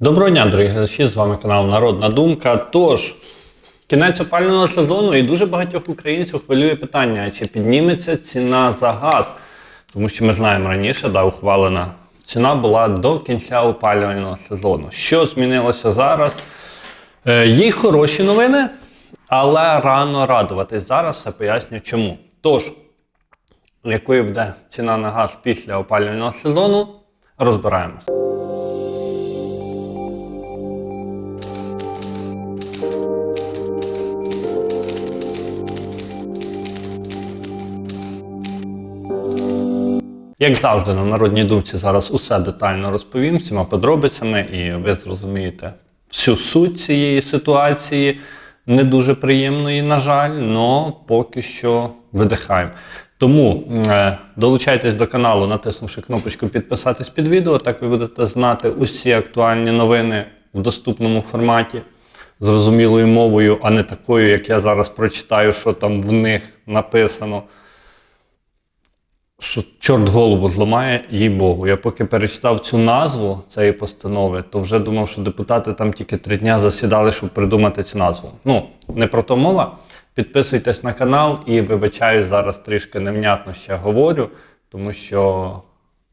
Доброго дня, дорогі глядачі, з вами канал Народна Думка. Тож, кінець опалювального сезону і дуже багатьох українців хвилює питання, чи підніметься ціна за газ. Тому що ми знаємо раніше, да, ухвалена ціна була до кінця опалювального сезону. Що змінилося зараз? Е, Є хороші новини, але рано радуватись. Зараз все поясню чому. Тож, якою буде ціна на газ після опалювального сезону, розбираємось. Як завжди, на народній думці зараз усе детально розповім всіма подробицями, і ви зрозумієте всю суть цієї ситуації. Не дуже приємної, на жаль, але поки що видихаємо. Тому е, долучайтесь до каналу, натиснувши кнопочку підписатись під відео, так ви будете знати усі актуальні новини в доступному форматі, зрозумілою мовою, а не такою, як я зараз прочитаю, що там в них написано що чорт голову зламає, їй Богу. Я поки перечитав цю назву цієї постанови, то вже думав, що депутати там тільки три дня засідали, щоб придумати цю назву. Ну, не про то мова. Підписуйтесь на канал і вибачаюсь, зараз трішки невнятно ще говорю, тому що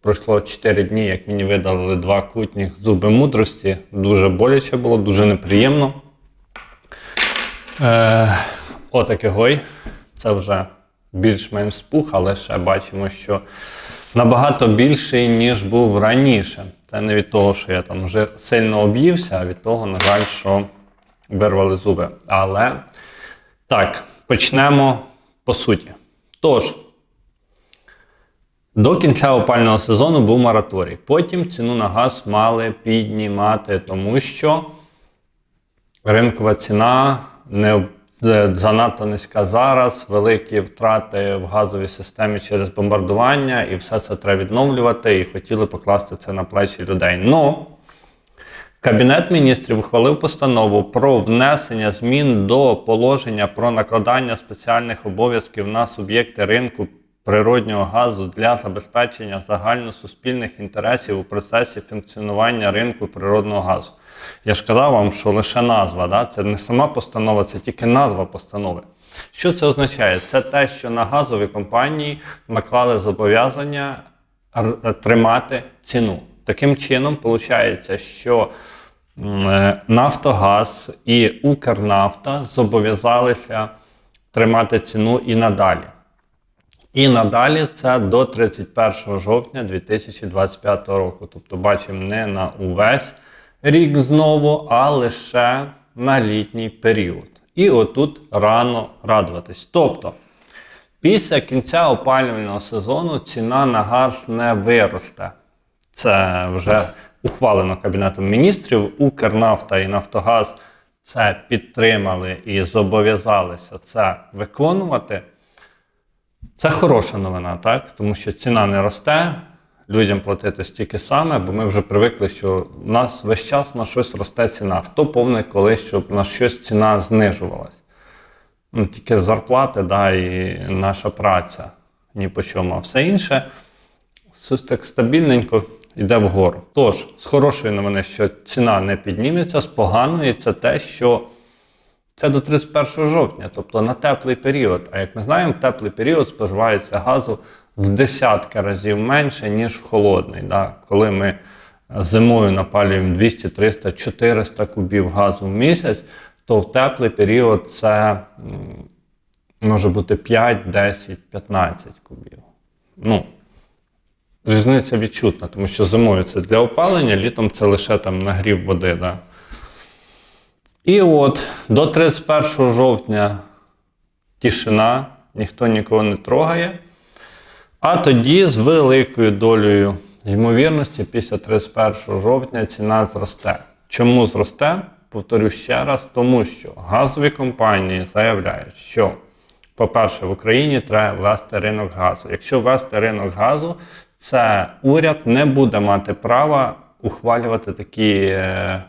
пройшло 4 дні, як мені видали два кутніх зуби мудрості. Дуже боляче було, дуже неприємно. Е, Отаке гой. Це вже більш-менш спух, але ще бачимо, що набагато більший, ніж був раніше. Це не від того, що я там вже сильно об'ївся, а від того, на жаль, що вирвали зуби. Але так, почнемо по суті. Тож, до кінця опального сезону був мораторій. Потім ціну на газ мали піднімати, тому що ринкова ціна не занадто низька зараз, великі втрати в газовій системі через бомбардування, і все це треба відновлювати, і хотіли покласти це на плечі людей. Но Кабінет міністрів ухвалив постанову про внесення змін до положення про накладання спеціальних обов'язків на суб'єкти ринку природнього газу для забезпечення загальносуспільних інтересів у процесі функціонування ринку природного газу. Я ж казав вам, що лише назва, да? це не сама постанова, це тільки назва постанови. Що це означає? Це те, що на газові компанії наклали зобов'язання тримати ціну. Таким чином, виходить, що е, Нафтогаз і Укрнафта зобов'язалися тримати ціну і надалі. І надалі це до 31 жовтня 2025 року. Тобто, бачимо не на увесь рік знову, а лише на літній період. І отут рано радуватись. Тобто, після кінця опалювального сезону ціна на газ не виросте. Це вже ухвалено Кабінетом міністрів. Укрнафта і Нафтогаз це підтримали і зобов'язалися це виконувати. Це хороша новина, так? Тому що ціна не росте, людям платити стільки саме, бо ми вже привикли, що в нас весь час на щось росте ціна. Хто повний колись, щоб на щось ціна знижувалась? Ну, тільки зарплати, да, і наша праця ні по чому, а все інше все так стабільненько йде вгору. Тож, з хорошої новини, що ціна не підніметься, з поганої це те, що це до 31 жовтня, тобто на теплий період. А як ми знаємо, в теплий період споживається газу в десятки разів менше, ніж в холодний. Да? Коли ми зимою напалюємо 200, 300, 400 кубів газу в місяць, то в теплий період це може бути 5, 10, 15 кубів. Ну, різниця відчутна, тому що зимою це для опалення, літом це лише там нагрів води. Да? І от до 31 жовтня тишина, ніхто нікого не трогає. А тоді з великою долею ймовірності, після 31 жовтня ціна зросте. Чому зросте? Повторю ще раз, тому що газові компанії заявляють, що, по-перше, в Україні треба ввести ринок газу. Якщо ввести ринок газу, це уряд не буде мати права ухвалювати такі е,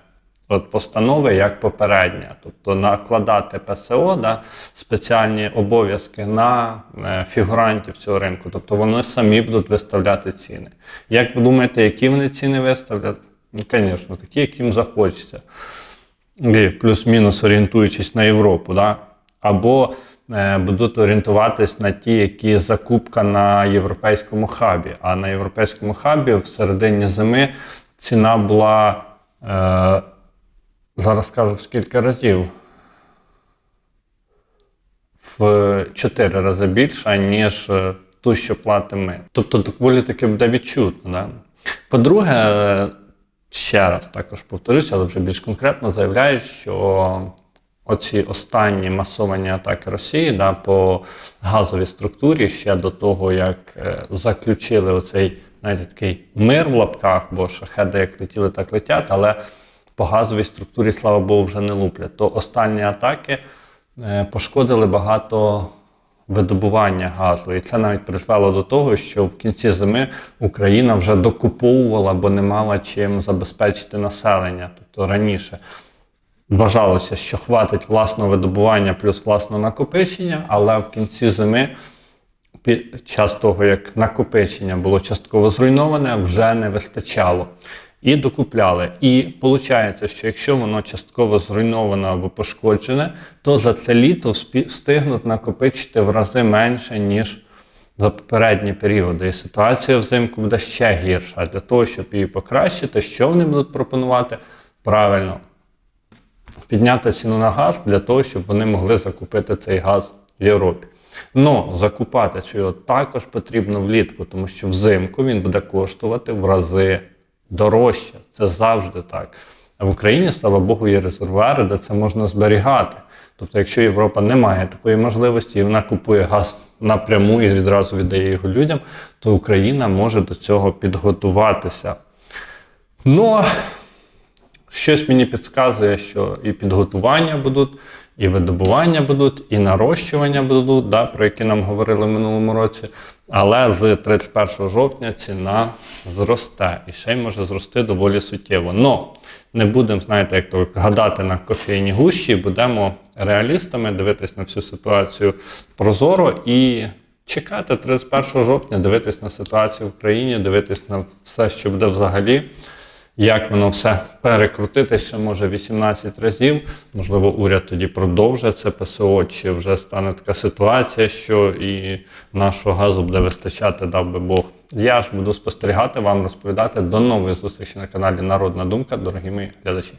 от постанови, як попередня, тобто накладати ПСО, да, спеціальні обов'язки на е, фігурантів цього ринку. Тобто вони самі будуть виставляти ціни. Як ви думаєте, які вони ціни виставлять? Ну, звісно, такі, яким захочеться. Плюс-мінус орієнтуючись на Європу, да? або е, будуть орієнтуватись на ті, які закупка на європейському хабі. А на європейському хабі в середині зими ціна була, е, зараз скажу в скільки разів, в 4 рази більша, ніж е, ту, що платимо ми. Тобто доволі таки буде відчутно. Да? По-друге, ще раз також повторюся, але вже більш конкретно заявляю, що оці останні масовані атаки Росії да, по газовій структурі ще до того, як е, заключили оцей знаєте, такий мир в лапках, бо шахеди як летіли, так летять, але по газовій структурі, слава Богу, вже не луплять. То останні атаки е, пошкодили багато видобування газу. І це навіть призвело до того, що в кінці зими Україна вже докуповувала, бо не мала чим забезпечити населення. Тобто раніше вважалося, що хватить власного видобування плюс власного накопичення, але в кінці зими. Під час того, як накопичення було частково зруйноване, вже не вистачало. І докупляли. І виходить, що якщо воно частково зруйноване або пошкоджене, то за це літо встигнуть накопичити в рази менше, ніж за попередні періоди. І ситуація взимку буде ще гірша. Для того, щоб її покращити, що вони будуть пропонувати? Правильно, підняти ціну на газ для того, щоб вони могли закупити цей газ в Європі. Ну, закупати його також потрібно влітку, тому що взимку він буде коштувати в рази дорожче. Це завжди так. А в Україні, слава Богу, є резервуари, де це можна зберігати. Тобто, якщо Європа не має такої можливості і вона купує газ напряму і відразу віддає його людям, то Україна може до цього підготуватися. Ну, Щось мені підказує, що і підготування будуть, і видобування будуть, і нарощування будуть, да, про які нам говорили в минулому році. Але з 31 жовтня ціна зросте і ще й може зрости доволі суттєво. Но не будемо, знаєте, як то гадати на кофейні гущі, будемо реалістами, дивитись на всю ситуацію прозоро і чекати 31 жовтня, дивитись на ситуацію в країні, дивитись на все, що буде взагалі як воно все перекрутити ще може 18 разів. Можливо, уряд тоді продовжить це ПСО, чи вже стане така ситуація, що і нашого газу буде вистачати, дав би Бог. Я ж буду спостерігати, вам розповідати. До нової зустрічі на каналі Народна Думка, дорогі мої глядачі.